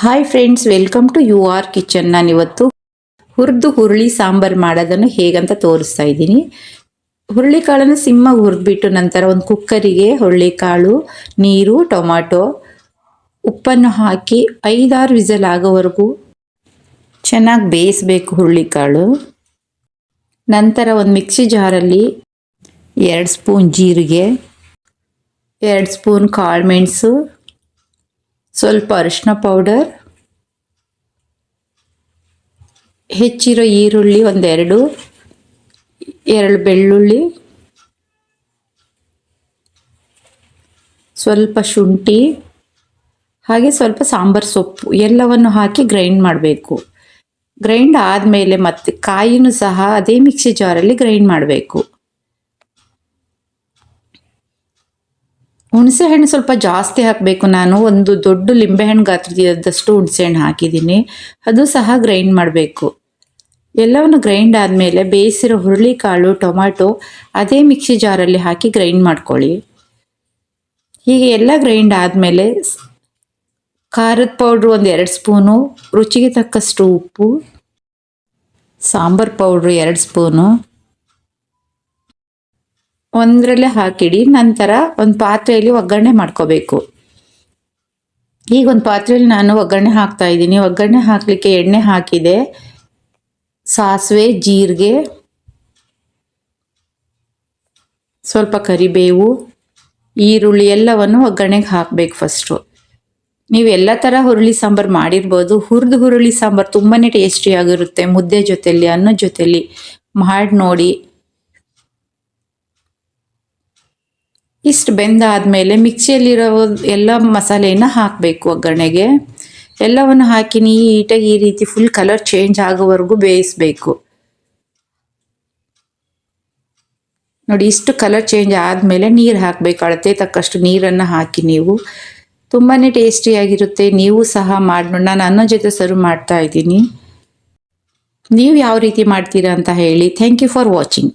Hi friends welcome to your kitchen ನಾನು ಇವತ್ತು ಹುರಿದು ಹುರುಳಿ ಸಾಂಬಾರು ಮಾಡೋದನ್ನು ಹೇಗಂತ ತೋರಿಸ್ತಾ ಇದ್ದೀನಿ. ಹುರುಳಿಕಾಳನ್ನು ಸಿಮ್ಮಾಗಿ ಹುರಿದ್ಬಿಟ್ಟು ನಂತರ ಒಂದು ಕುಕ್ಕರಿಗೆ ಹುರುಳಿಕಾಳು, ನೀರು ಟೊಮ್ಯಾಟೊ ಉಪ್ಪನ್ನು ಹಾಕಿ ಐದಾರು ವಿಸಲ್ ಆಗೋವರೆಗೂ ಚೆನ್ನಾಗಿ ಬೇಯಿಸ್ಬೇಕು ಹುರುಳಿಕಾಳು. ನಂತರ ಒಂದು ಮಿಕ್ಸಿ ಜಾರಲ್ಲಿ ಎರಡು ಸ್ಪೂನ್ ಜೀರಿಗೆ, ಎರಡು ಸ್ಪೂನ್ ಕಾಳು ಮೆಣಸು ಸ್ವಲ್ಪ ಅರಿಶಿನ ಪೌಡರ್ ಹೆಚ್ಚಿರೋ ಈರುಳ್ಳಿ ಒಂದೆರಡು, ಎರಡು ಬೆಳ್ಳುಳ್ಳಿ, ಸ್ವಲ್ಪ ಶುಂಠಿ, ಹಾಗೆ ಸ್ವಲ್ಪ ಸಾಂಬಾರು ಸೊಪ್ಪು, ಎಲ್ಲವನ್ನು ಹಾಕಿ ಗ್ರೈಂಡ್ ಮಾಡಬೇಕು. ಗ್ರೈಂಡ್ ಆದಮೇಲೆ ಮತ್ತೆ ಕಾಯಿನೂ ಸಹ ಅದೇ ಮಿಕ್ಸಿ ಜಾರಲ್ಲಿ ಗ್ರೈಂಡ್ ಮಾಡಬೇಕು. ಹುಣಸೆಹಣ್ಣು ಸ್ವಲ್ಪ ಜಾಸ್ತಿ ಹಾಕಬೇಕು. ನಾನು ಒಂದು ದೊಡ್ಡ ಲಿಂಬೆಹಣ್ಣು ಗಾತ್ರದಷ್ಟು ಹುಣಸೆಹಣ್ಣು ಹಾಕಿದ್ದೀನಿ. ಅದು ಸಹ ಗ್ರೈಂಡ್ ಮಾಡಬೇಕು. ಎಲ್ಲವನ್ನು ಗ್ರೈಂಡ್ ಆದಮೇಲೆ ಬೇಯಿಸಿರೋ ಹುರುಳಿಕಾಳು ಟೊಮ್ಯಾಟೊ ಅದೇ ಮಿಕ್ಸಿ ಜಾರಲ್ಲಿ ಹಾಕಿ ಗ್ರೈಂಡ್ ಮಾಡ್ಕೊಳ್ಳಿ. ಹೀಗೆ ಎಲ್ಲ ಗ್ರೈಂಡ್ ಆದಮೇಲೆ ಖಾರದ ಪೌಡ್ರು ಒಂದು ಎರಡು ಸ್ಪೂನು, ರುಚಿಗೆ ತಕ್ಕಷ್ಟು ಉಪ್ಪು, ಸಾಂಬಾರು ಪೌಡ್ರು ಎರಡು ಸ್ಪೂನು ಒಂದರಲ್ಲೇ ಹಾಕಿಡಿ, ನಂತರ ಒಂದು ಪಾತ್ರೆಯಲ್ಲಿ ಒಗ್ಗರಣೆ ಮಾಡ್ಕೋಬೇಕು. ಈಗ ಒಂದು ಪಾತ್ರೆಯಲ್ಲಿ ನಾನು ಒಗ್ಗರಣೆ ಹಾಕ್ತಾ ಇದ್ದೀನಿ. ಒಗ್ಗರಣೆ ಹಾಕಲಿಕ್ಕೆ ಎಣ್ಣೆ ಹಾಕಿದೆ. ಸಾಸಿವೆ, ಜೀರಿಗೆ, ಸ್ವಲ್ಪ ಕರಿಬೇವು, ಈರುಳ್ಳಿ ಎಲ್ಲವನ್ನು ಒಗ್ಗರಣೆಗೆ ಹಾಕಬೇಕು ಫಸ್ಟು ನೀವು ಎಲ್ಲ ಥರ ಹುರುಳಿ ಸಾಂಬಾರು ಮಾಡಿರ್ಬೋದು. ಹುರಿದು ಹುರುಳಿ ಸಾಂಬಾರು ತುಂಬಾ ಟೇಸ್ಟಿಯಾಗಿರುತ್ತೆ ಮುದ್ದೆ ಜೊತೆಯಲ್ಲಿ ಅನ್ನದ ಜೊತೆಯಲ್ಲಿ ಮಾಡಿ ನೋಡಿ ಇಷ್ಟು ಬೆಂದಾದಮೇಲೆ ಮಿಕ್ಸಿಯಲ್ಲಿರೋ ಎಲ್ಲ ಮಸಾಲೆಯನ್ನು ಹಾಕಬೇಕು ಒಗ್ಗರಣೆಗೆ. ಎಲ್ಲವನ್ನು ಹಾಕಿ ನೀಟಾಗಿ ಈ ರೀತಿ ಫುಲ್ ಕಲರ್ ಚೇಂಜ್ ಆಗೋವರೆಗೂ ಬೇಯಿಸಬೇಕು. ನೋಡಿ, ಇಷ್ಟು ಕಲರ್ ಚೇಂಜ್ ಆದಮೇಲೆ ನೀರು ಹಾಕಬೇಕು. ಅಳತೆ ತಕ್ಕಷ್ಟು ನೀರನ್ನು ಹಾಕಿ ನೀವು. ತುಂಬಾ ಟೇಸ್ಟಿಯಾಗಿರುತ್ತೆ ನೀವು ಸಹ ಮಾಡಿ ನಾನು ಅನ್ನ ಜೊತೆ ಸರ್ವ್ ಮಾಡ್ತಾ ಇದ್ದೀನಿ. ನೀವು ಯಾವ ರೀತಿ ಮಾಡ್ತೀರಾ ಅಂತ ಹೇಳಿ. Thank you for watching